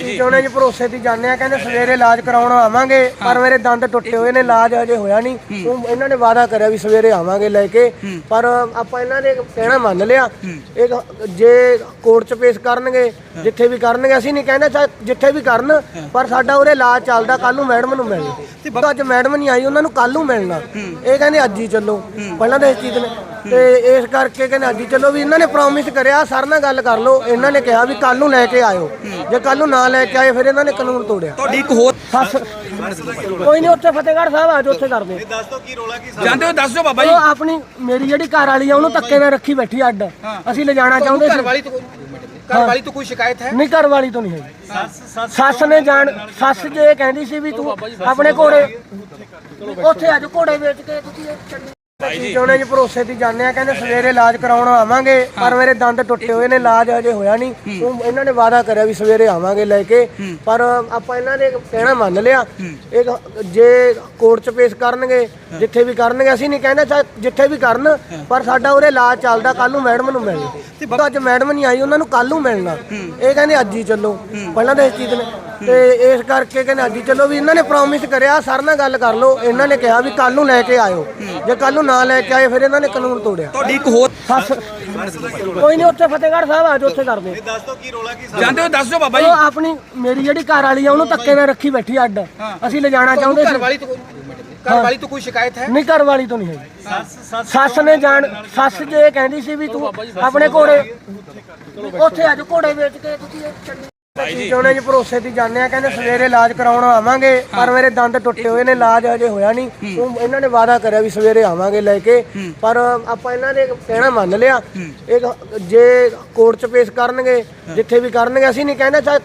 ਅਸੀਂ ਚਾਹੁੰਦੇ ਜੀ ਭਰੋਸੇ ਦੀ ਜਾਂਦੇ ਆ ਕਹਿੰਦੇ ਸਵੇਰੇ ਇਲਾਜ ਕਰਾਉਣ ਆਵਾਂਗੇ ਪਰ ਮੇਰੇ ਦੰਦ ਟੁੱਟੇ ਹੋਏ ਨੇ ਇਲਾਜ ਅਜੇ ਹੋਇਆ ਨਹੀਂ। ਉਹ ਇਹਨਾਂ ਨੇ ਵਾਅਦਾ ਕਰਿਆ ਵੀ ਸਵੇਰੇ ਆਵਾਂਗੇ ਲੈ ਕੇ ਪਰ ਆਪਾਂ ਇਹਨਾਂ ਨੇ ਕਹਿਣਾ ਮੰਨ ਲਿਆ ਇਹ ਜੇ ਕੋਰਟ 'ਚ ਪੇਸ਼ ਕਰਨਗੇ ਜਿੱਥੇ ਵੀ ਕਰਨਗੇ ਅਸੀਂ ਨਹੀਂ ਕਹਿੰਦੇ ਜਿੱਥੇ ਵੀ ਕਰਨ ਪਰ ਸਾਡਾ ਉਰੇ ਇਲਾਜ ਚੱਲਦਾ ਕੱਲ ਨੂੰ ਮੈਡਮ ਨੂੰ ਮਿਲਣਾ। ਅੱਜ ਮੈਡਮ ਨਹੀਂ ਆਈ ਉਹਨਾਂ ਨੂੰ ਕੱਲ ਨੂੰ ਮਿਲਣਾ। ਇਹ ਕਹਿੰਦੇ ਅੱਜ ਹੀ ਚੱਲੋ। ਪਹਿਲਾਂ ਤਾਂ ਇਸ ਚੀਜ਼ ਨੇ ਤੇ ਇਸ ਕਰਕੇ ਕਹਿੰਦੇ ਅੱਜ ਚੱਲੋ ਵੀ ਇਹਨਾਂ ਨੇ ਪ੍ਰੋਮਿਸ ਕਰਿਆ ਸਰ ਨਾਲ ਗੱਲ ਕਰ ਲਓ। ਇਹਨਾਂ ਨੇ ਕਿਹਾ ਵੀ ਕੱਲ ਨੂੰ ਲੈ ਕੇ ਆਇਓ। ਜੇ ਕੱਲ ਨੂੰ ਨਾ ਲੈ ਕੇ ਆਏ ਫਿਰ ਇਹਨਾਂ ਨੇ ਕਾਨੂੰਨ ਤੋੜਿਆ। ਤੁਹਾਡੀ ਇੱਕ ਹੋਰ ਸੱਸ ਕੋਈ ਨਹੀਂ ਉੱਥੇ ਫਤਿਹਗੜ੍ਹ ਸਾਹਿਬ ਆ ਜਾਓ ਉੱਥੇ ਕਰਦੇ। ਜਾਂਦੇ ਹੋ ਦੱਸ ਦਿਓ ਬਾਬਾ ਜੀ। ਉਹ ਆਪਣੀ ਮੇਰੀ ਜਿਹੜੀ ਘਰ ਵਾਲੀ ਆ ਉਹਨੂੰ ਧੱਕੇ ਨਾਲ ਰੱਖੀ ਬੈਠੀ ਅੱਡ। ਅਸੀਂ ਲਿਜਾਣਾ ਚਾਹੁੰਦੇ ਸੀ। ਵਾਲੀ ਤੋਂ ਘਰ ਵਾਲੀ ਤੋਂ ਕੋਈ ਸ਼ਿਕਾਇਤ ਹੈ? ਨਹੀਂ ਘਰ ਵਾਲੀ ਤੋਂ ਨਹੀਂ ਹੈ ਸੱਸ ਨੇ ਜਾਣ ਸੱਸ ਜੇ ਇਹ ਕਹਿੰਦੀ ਸੀ ਵੀ ਤੂੰ ਆਪਣੇ ਘੋੜੇ ਉੱਥੇ ਅੱਜ ਘੋੜੇ ਵੇਚ ਕੇ ਤੁਸੀਂ ਅਸੀਂ ਚਾਹੁੰਦੇ ਜੀ ਭਰੋਸੇ ਦੀ ਜਾਂਦੇ ਆ ਕਹਿੰਦੇ ਸਵੇਰੇ ਇਲਾਜ ਕਰਾਉਣ ਆਵਾਂਗੇ ਪਰ ਮੇਰੇ ਦੰਦ ਟੁੱਟੇ ਹੋਏ ਨੇ ਇਲਾਜ ਅਜੇ ਹੋਇਆ ਨਹੀਂ। ਉਹ ਇਹਨਾਂ ਨੇ ਵਾਅਦਾ ਕਰਿਆ ਵੀ ਸਵੇਰੇ ਆਵਾਂਗੇ ਲੈ ਕੇ ਪਰ ਆਪਾਂ ਇਹਨਾਂ ਨੇ ਕਹਿਣਾ ਮੰਨ ਲਿਆ ਇਹ ਜੇ ਕੋਰਟ 'ਚ ਪੇਸ਼ ਕਰਨਗੇ ਜਿੱਥੇ ਵੀ ਕਰਨਗੇ ਅਸੀਂ ਨਹੀਂ ਕਹਿੰਦੇ ਜਿੱਥੇ ਵੀ ਕਰਨ ਪਰ ਸਾਡਾ ਉਰੇ ਇਲਾਜ ਚੱਲਦਾ ਕੱਲ ਨੂੰ ਮੈਡਮ ਨੂੰ ਮਿਲਣਾ। ਅੱਜ ਮੈਡਮ ਨਹੀਂ ਆਈ ਉਹਨਾਂ ਨੂੰ ਕੱਲ ਨੂੰ ਮਿਲਣਾ। ਇਹ ਕਹਿੰਦੇ ਅੱਜ ਹੀ ਚੱਲੋ। ਪਹਿਲਾਂ ਤਾਂ ਇਸ ਚੀਜ਼ ਨੇ ਤੇ ਇਸ ਕਰਕੇ ਕਹਿੰਦੇ ਅੱਜ ਚੱਲੋ ਵੀ ਇਹਨਾਂ ਨੇ ਪ੍ਰੋਮਿਸ ਕਰਿਆ ਸਰ ਨਾਲ ਗੱਲ ਕਰ ਲਓ। ਇਹਨਾਂ ਨੇ ਕਿਹਾ ਵੀ ਕੱਲ ਨੂੰ ਲੈ ਕੇ ਆਇਓ। ਜੇ ਕੱਲ ਨੂੰ ਨਾ ਲੈ ਕੇ ਆਏ ਫਿਰ ਇਹਨਾਂ ਨੇ ਕਾਨੂੰਨ ਤੋੜਿਆ। ਤੁਹਾਡੀ ਇੱਕ ਹੋਰ ਸੱਸ ਕੋਈ ਨਹੀਂ ਉੱਥੇ ਫਤਿਹਗੜ੍ਹ ਸਾਹਿਬ ਆ ਜਾਓ ਉੱਥੇ ਕਰਦੇ ਜਾਂਦੇ ਹੋ ਦੱਸ ਦਿਓ ਬਾਬਾ ਜੀ। ਉਹ ਆਪਣੀ ਮੇਰੀ ਜਿਹੜੀ ਘਰ ਵਾਲੀ ਆ ਉਹਨੂੰ ਧੱਕੇ ਨਾਲ ਰੱਖੀ ਬੈਠੀ ਅੱਡ। ਅਸੀਂ ਲਿਜਾਣਾ ਚਾਹੁੰਦੇ ਘਰ ਸੀ। ਵਾਲੀ ਤੋਂ ਘਰ ਵਾਲੀ ਤੋਂ ਕੋਈ ਸ਼ਿਕਾਇਤ ਹੈ? ਨਹੀਂ ਘਰ ਵਾਲੀ ਤੋਂ ਨਹੀਂ ਹੈ ਸੱਸ ਨੇ ਜਾਣ ਸੱਸ ਜੇ ਕਹਿੰਦੀ ਸੀ ਵੀ ਤੂੰ ਆਪਣੇ ਘੋੜੇ ਉੱਥੇ ਅੱਜ ਘੋੜੇ ਵੇਚ ਕੇ ਤੁਸੀਂ ਅਸੀਂ ਚਾਹੁੰਦੇ ਜੀ। ਭਰੋਸੇ ਦੀ ਜਾਂਦੇ ਆ ਕਹਿੰਦੇ ਸਵੇਰੇ ਇਲਾਜ ਕਰਾਉਣ ਆਵਾਂਗੇ ਪਰ ਮੇਰੇ ਦੰਦ ਟੁੱਟੇ ਹੋਏ ਨੇ ਇਲਾਜ ਅਜੇ ਹੋਇਆ ਨਹੀਂ। ਉਹ ਇਹਨਾਂ ਨੇ ਵਾਅਦਾ ਕਰਿਆ ਵੀ ਸਵੇਰੇ ਆਵਾਂਗੇ ਲੈ ਕੇ ਪਰ ਆਪਾਂ ਇਹਨਾਂ ਨੇ ਕਹਿਣਾ ਮੰਨ ਲਿਆ ਇਹ ਜੇ ਕੋਰਟ 'ਚ ਪੇਸ਼ ਕਰਨਗੇ ਜਿੱਥੇ ਵੀ ਕਰਨਗੇ ਅਸੀਂ ਨਹੀਂ ਕਹਿੰਦੇ ਚਾਹੇ